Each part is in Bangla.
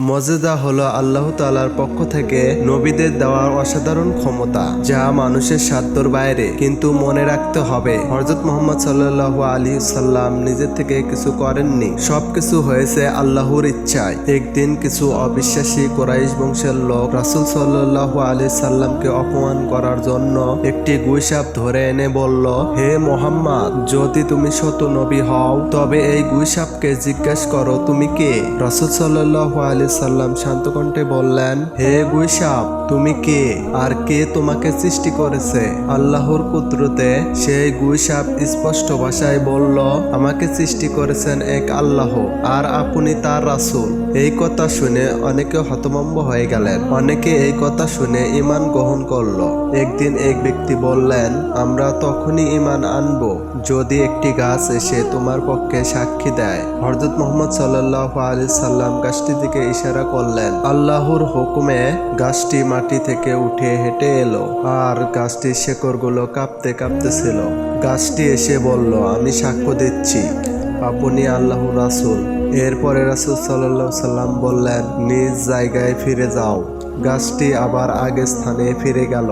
মজেদা হলো আল্লাহ তালার পক্ষ থেকে নবীদের দেওয়ার অসাধারণ ক্ষমতা, যা মানুষের সাধ্যর বাইরে, কিন্তু মনে রাখতে হবে হজরত মোহাম্মদ সাল্লাহ আলী সাল্লাম নিজের থেকে কিছু করেননি। সবকিছু হয়েছে আল্লাহর ইচ্ছায়। একদিন কিছু অবিশ্বাসী কোরাইশ বংশের লোক রাসুল সাল্লাহ আলী সাল্লামকে অপমান করার জন্য একটি গুইসাপ ধরে এনে বলল, হে মোহাম্মদ, যদি তুমি শত নবী হও, তবে এই গুইসাপকে জিজ্ঞেস করো, তুমি কে? রাসুল সাল্লাহ আলী সাল্লাম শান্ত কণ্ঠে বললেন, হে গুইসাপ তুমি কে? আর কে তোমাকে সৃষ্টি করেছে? আল্লাহর কুদরতে সেই গুইসাপ স্পষ্ট ভাষায় বলল, আমাকে সৃষ্টি করেছেন এক আল্লাহ, আর আপনি তার রাসূল। এই কথা শুনে অনেকে হতভম্ব হয়ে গেলেন। অনেকে এই কথা শুনে ইমান গ্রহণ করল। একদিন এক ব্যক্তি বললেন, আমরা তখনই ইমান আনব যদি একটি গাছ এসে তোমার পক্ষে সাক্ষী দেয়। হরজত মোহাম্মদ সাল্লাহ আলি সাল্লাম গাছটি দিকে ইশারা করলেন। আল্লাহর হুকুমে গাছটি মাটি থেকে উঠে হেঁটে এলো আর গাছটির শেকড়গুলো কাঁপতে কাঁপতে ছিল। গাছটি এসে বলল, আমি সাক্ষ্য দিচ্ছি। আপনি আল্লাহ রাসূল। এরপরে রাসূল সাল্লাহ সাল্লাম বললেন, নিজ জায়গায় ফিরে যাও। গাছটি আবার আগের স্থানে ফিরে গেল।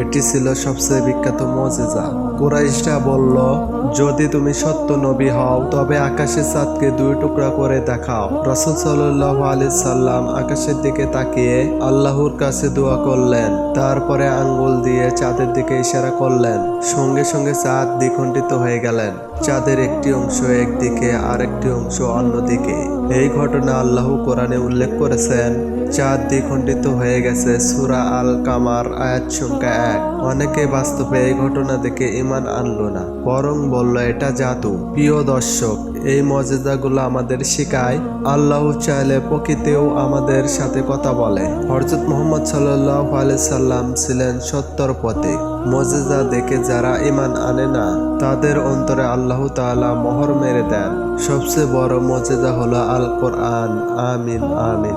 এটি ছিল সবচেয়ে বিখ্যাত মজেজা। কুরাইশরা বলল, যদি তুমি সত্য নবী হও, তবে আকাশের চাঁদকে দুই টুকরা করে দেখাও। রাসূল সাল্লাহ আলি সাল্লাম আকাশের দিকে তাকিয়ে আল্লাহর কাছে দোয়া করলেন, তারপরে আঙ্গুল দিয়ে চাঁদের দিকে ইশারা করলেন, সঙ্গে সঙ্গে চাঁদ দ্বিখণ্ডিত হয়ে গেলেন। চাঁদের একটি অংশ একদিকে আর একটি অংশ অন্যদিকে। এই ঘটনা আল্লাহ কোরআনে উল্লেখ করেছেন। চাঁদ দ্বিখণ্ডিত হয়ে গেছে সুরা আল কামার আয়াত সংখ্যা এক। অনেকে বাস্তবে এই ঘটনা দেখে ইমান আনলো না, বরং বলল, এটা জাদু। প্রিয় দর্শক এই মজেদাগুলো আমাদের শেখায়। আল্লাহ চাইলে প্রকৃতিও আমাদের সাথে কথা বলে। হরজত মোহাম্মদ সাল্লাম ছিলেন সত্তর পথে মজেদা দেখে যারা ইমান আনে না, তাদের অন্তরে আল্লাহ তালা মোহর মেরে দেন। সবচেয়ে বড় মজেদা হলো আল কোরআন আমিন আমিন।